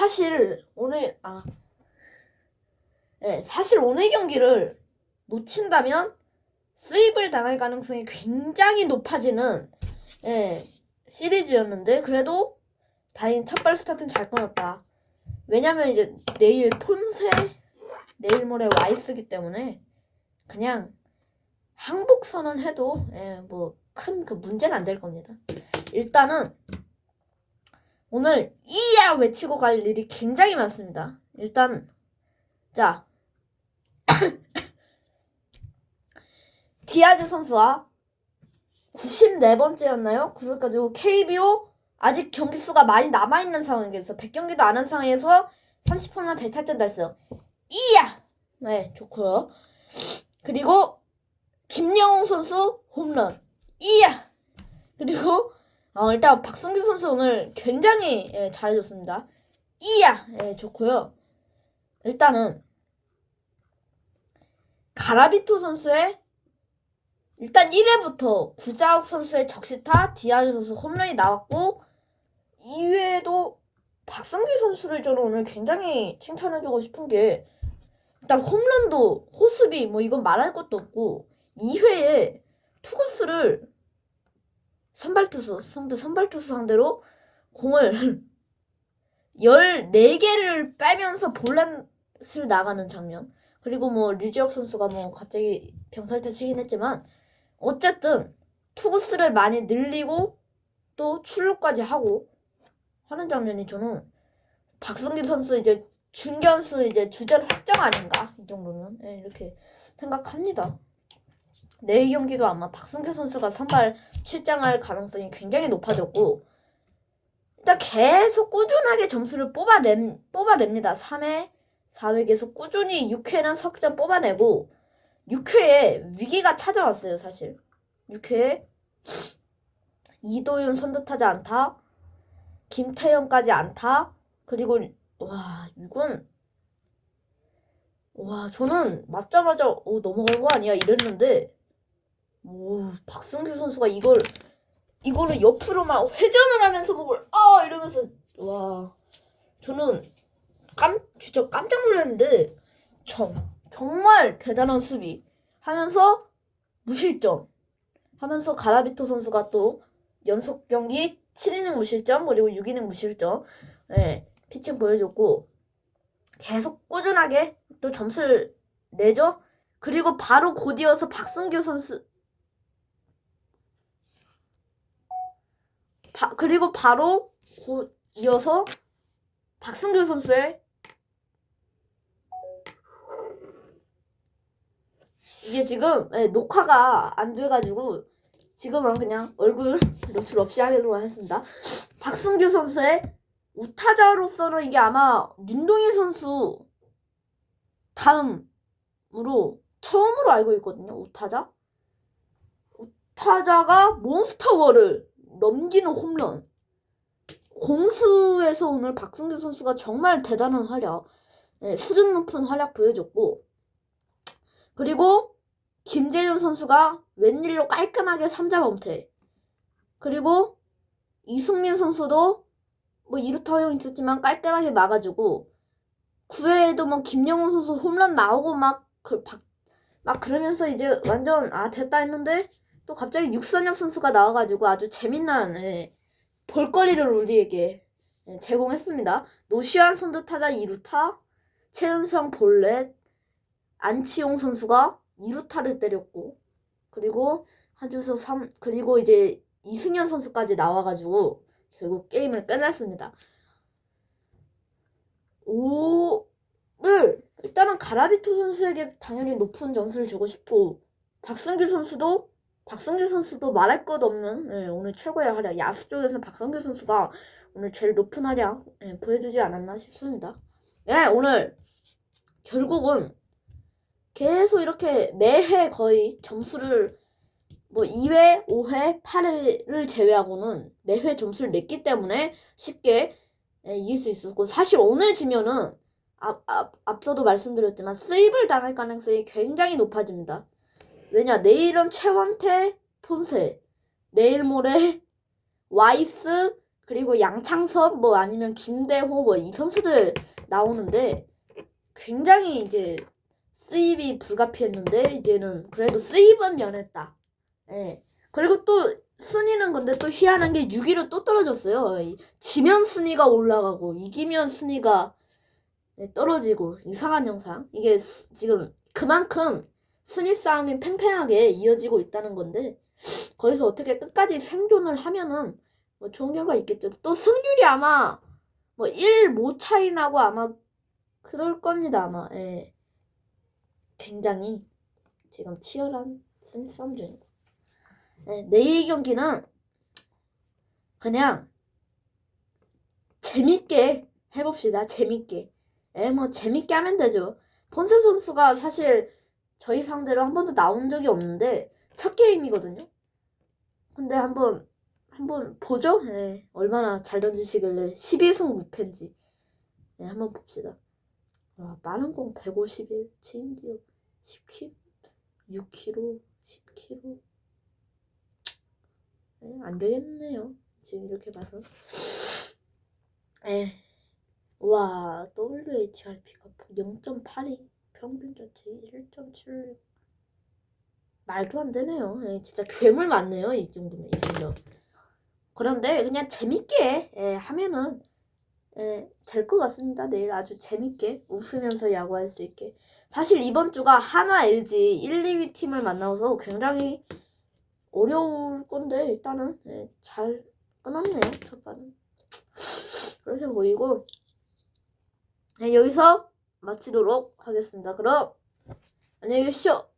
사실 오늘 아 네, 사실 오늘 경기를 놓친다면 수입을 당할 가능성이 굉장히 높아지는 예, 시리즈였는데 그래도 다행히 첫발 스타트는 잘 끊었다. 왜냐면 이제 내일 폰세 내일 모레 와이스기 때문에 그냥 항복 선언 해도 예, 뭐큰 그 문제는 안 될 겁니다. 일단은 오늘 이야 외치고 갈 일이 굉장히 많습니다. 일단 자 디아즈 선수와 94번째였나요? 그래가지고 KBO 아직 경기 수가 많이 남아 있는 상황에서 100경기도 안 한 상황에서 30홈런 100타점 달성 이야! 네 좋고요 그리고 김영웅 선수 홈런 이야! 그리고 어, 일단 박승규 선수 오늘 굉장히 예, 잘해줬습니다 이야! 예, 좋고요 일단은 가라비토 선수의 일단 1회부터 구자욱 선수의 적시타, 디아즈 선수 홈런이 나왔고 2회도 박성규 선수를 저는 오늘 굉장히 칭찬해주고 싶은 게 일단 홈런도 호수비 뭐 이건 말할 것도 없고 2회에 투구수를 선발 투수 상대 선발 투수 상대로 공을 14개를 빼면서 볼넷을 나가는 장면. 그리고 뭐 류지혁 선수가 뭐 갑자기 병살타 치긴 했지만 어쨌든 투구수를 많이 늘리고 또 출루까지 하고 하는 장면이 저는 박승기 선수 이제 중견수 이제 주전 확정 아닌가? 이 정도면. 예, 이렇게 생각합니다. 내일 경기도 아마 박승규 선수가 선발 출장할 가능성이 굉장히 높아졌고 일단 계속 꾸준하게 점수를 뽑아냄, 뽑아냅니다. 3회, 4회 계속 꾸준히 6회는 석점 뽑아내고 6회에 위기가 찾아왔어요, 사실. 6회에 이도윤 선두타자 안타, 김태형까지 안타, 그리고 와 이건 와 저는 맞자마자 오 넘어간 거 아니야? 이랬는데 오 박승규 선수가 이걸 이거를 옆으로 막 회전을 하면서 목을 아 이러면서 와 저는 깜 진짜 깜짝 놀랐는데 정 정말 대단한 수비 하면서 무실점 하면서 가라비토 선수가 또 연속 경기 7이닝 무실점 그리고 6이닝 무실점 네, 피칭 보여줬고 계속 꾸준하게 또 점수를 내죠. 그리고 바로 곧이어서 박승규 선수 바, 그리고 바로 곧 이어서 박승규 선수의 이게 지금 예, 녹화가 안 돼가지고 지금은 그냥 얼굴 노출 없이 하도록 하겠습니다. 박승규 선수의 우타자로서는 이게 아마 윤동희 선수 다음으로 처음으로 알고 있거든요. 우타자. 우타자가 몬스터월을 넘기는 홈런. 공수에서 오늘 박승규 선수가 정말 대단한 활약, 예, 수준 높은 활약 보여줬고, 그리고 김재윤 선수가 웬일로 깔끔하게 3자 범퇴. 그리고 이승민 선수도 뭐 이루타 허용이 있었지만 깔끔하게 막아주고 9회에도 뭐 김영훈 선수 홈런 나오고 막, 그, 박, 막 그러면서 이제 완전 아 됐다 했는데 또 갑자기 육선엽 선수가 나와가지고 아주 재밌는 예, 볼거리를 우리에게 예, 제공했습니다. 노시안 선두 타자 2루타, 최은성 볼넷, 안치용 선수가 2루타를 때렸고 그리고 한주서 3 그리고 이제 이승현 선수까지 나와가지고 결국 게임을 끝냈습니다. 5를 일단은 가라비토 선수에게 당연히 높은 점수를 주고 싶고 박승규 선수도 박승규 선수도 말할 것 없는 예, 오늘 최고의 활약 야수 쪽에서 박승규 선수가 오늘 제일 높은 활약 예, 보여주지 않았나 싶습니다. 예, 오늘 결국은 계속 이렇게 매회 거의 점수를 뭐 2회, 5회, 8회를 제외하고는 매회 점수를 냈기 때문에 쉽게 예, 이길 수 있었고 사실 오늘 지면은 앞, 앞, 앞서도 말씀드렸지만 수입을 당할 가능성이 굉장히 높아집니다. 왜냐 내일은 최원태, 폰세, 내일 모레 와이스 그리고 양창섭 뭐 아니면 김대호 뭐 이 선수들 나오는데 굉장히 이제 수입이 불가피했는데 이제는 그래도 수입은 면했다. 예. 그리고 또 순위는 근데 또 희한한 게 6위로 또 떨어졌어요. 이- 지면 순위가 올라가고 이기면 순위가 네, 떨어지고 이상한 영상. 이게 수- 지금 그만큼 순위 싸움이 팽팽하게 이어지고 있다는 건데 거기서 어떻게 끝까지 생존을 하면은 뭐 좋은 결과 있겠죠. 또 승률이 아마 뭐 1, 모 차이 나고 아마 그럴 겁니다 아마. 예. 굉장히 지금 치열한 승 싸움 중이고. 네, 내일 경기는 그냥 재밌게 해봅시다. 재밌게. 예, 뭐 재밌게 하면 되죠. 폰세 선수가 사실 저희 상대로 한 번도 나온 적이 없는데 첫 게임이거든요. 근데 한번 한번 보죠. 예, 얼마나 잘 던지시길래 12승 6패인지. 예, 한번 봅시다. 와, 빠른 공 151, 체인지어 10kg, 6kg, 10kg. 예, 안 되겠네요. 지금 이렇게 봐서. 에. 와, WHRP가 0.82, 평균 자체 1.7. 말도 안 되네요. 예, 진짜 괴물 맞네요. 이 정도면, 이 정도. 그런데 그냥 재밌게 예, 하면은 예, 될것 같습니다. 내일 아주 재밌게 웃으면서 야구할 수 있게. 사실 이번 주가 하나 LG 1, 2위 팀을 만나서 굉장히 어려울 건데 일단은 예, 잘 끊었네요. 첫 발은. 그렇게 보이고 네, 여기서 마치도록 하겠습니다. 그럼 안녕히 계십시오.